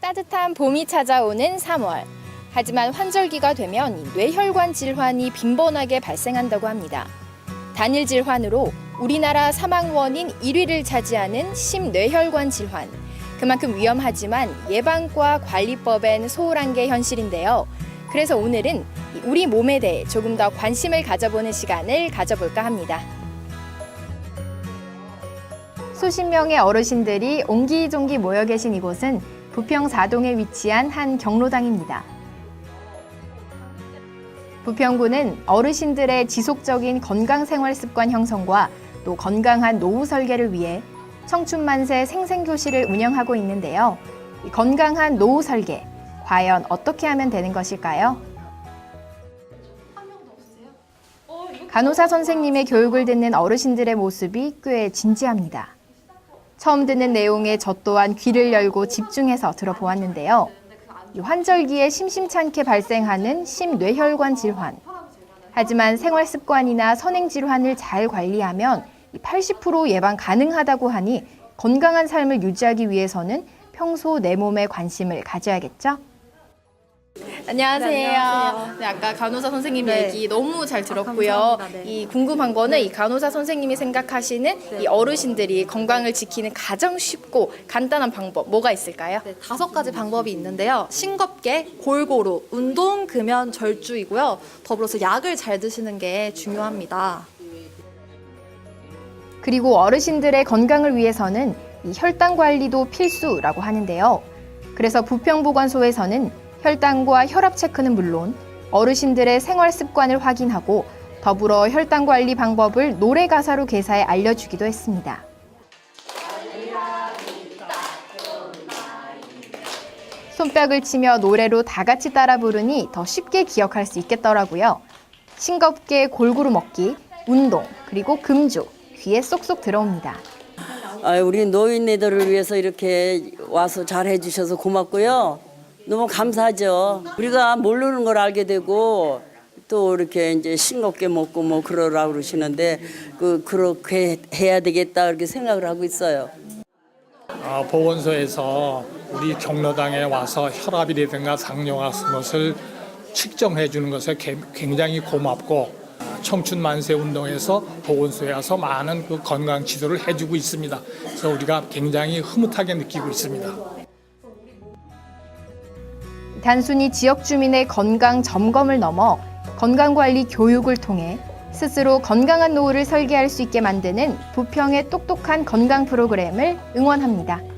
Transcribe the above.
따뜻한 봄이 찾아오는 3월. 하지만 환절기가 되면 이 뇌혈관 질환이 빈번하게 발생한다고 합니다. 단일 질환으로 우리나라 사망 원인 1위를 차지하는 심뇌혈관 질환. 그만큼 위험하지만 예방과 관리법엔 소홀한 게 현실인데요. 그래서 오늘은 이 우리 몸에 대해 조금 더 관심을 가져보는 시간을 가져볼까 합니다. 수십 명의 어르신들이 옹기종기 모여 계신 이곳은 부평 사동에 위치한 한 경로당입니다. 부평구는 어르신들의 지속적인 건강 생활 습관 형성과 또 건강한 노후 설계를 위해 청춘 만세 생생교실을 운영하고 있는데요. 이 건강한 노후 설계, 과연 어떻게 하면 되는 것일까요? 간호사 선생님의 교육을 듣는 어르신들의 모습이 꽤 진지합니다. 처음 듣는 내용에 저 또한 귀를 열고 집중해서 들어보았는데요. 이 환절기에 심심찮게 발생하는 심뇌혈관 질환. 하지만 생활 습관이나 선행 질환을 잘 관리하면 80% 예방 가능하다고 하니 건강한 삶을 유지하기 위해서는 평소 내 몸에 관심을 가져야겠죠? 안녕하세요. 네, 안녕하세요. 네, 아까 간호사 선생님 네. 얘기 너무 잘 들었고요. 감사합니다. 네. 이 궁금한 거는 이 간호사 선생님이 생각하시는 이 어르신들이 건강을 지키는 가장 쉽고 간단한 방법 뭐가 있을까요? 네, 다섯 가지 방법이 있는데요. 싱겁게, 골고루, 운동, 금연, 절주이고요. 더불어서 약을 잘 드시는 게 중요합니다. 그리고 어르신들의 건강을 위해서는 이 혈당 관리도 필수라고 하는데요. 그래서 부평보건소에서는 혈당과 혈압 체크는 물론 어르신들의 생활 습관을 확인하고 더불어 혈당 관리 방법을 노래 가사로 개사해 알려주기도 했습니다. 손뼉을 치며 노래로 다 같이 따라 부르니 더 쉽게 기억할 수 있겠더라고요. 싱겁게 골고루 먹기, 운동, 그리고 금주, 귀에 쏙쏙 들어옵니다. 아, 우리 노인네들을 위해서 이렇게 와서 잘 해주셔서 고맙고요. 너무 감사하죠. 우리가 모르는 걸 알게 되고 또 이렇게 이제 싱겁게 먹고 뭐 그러라 그러시는데 그 그렇게 해야 되겠다 이렇게 생각을 하고 있어요. 아, 보건소에서 우리 경로당에 와서 혈압이라든가 당뇨 같은 것을 측정해 주는 것에 개- 굉장히 고맙고 청춘 만세 운동에서 보건소에 와서 많은 그 건강 지도를 해주고 있습니다. 그래서 우리가 굉장히 흐뭇하게 느끼고 있습니다. 단순히 지역 주민의 건강 점검을 넘어 건강관리 교육을 통해 스스로 건강한 노후를 설계할 수 있게 만드는 부평의 똑똑한 건강 프로그램을 응원합니다.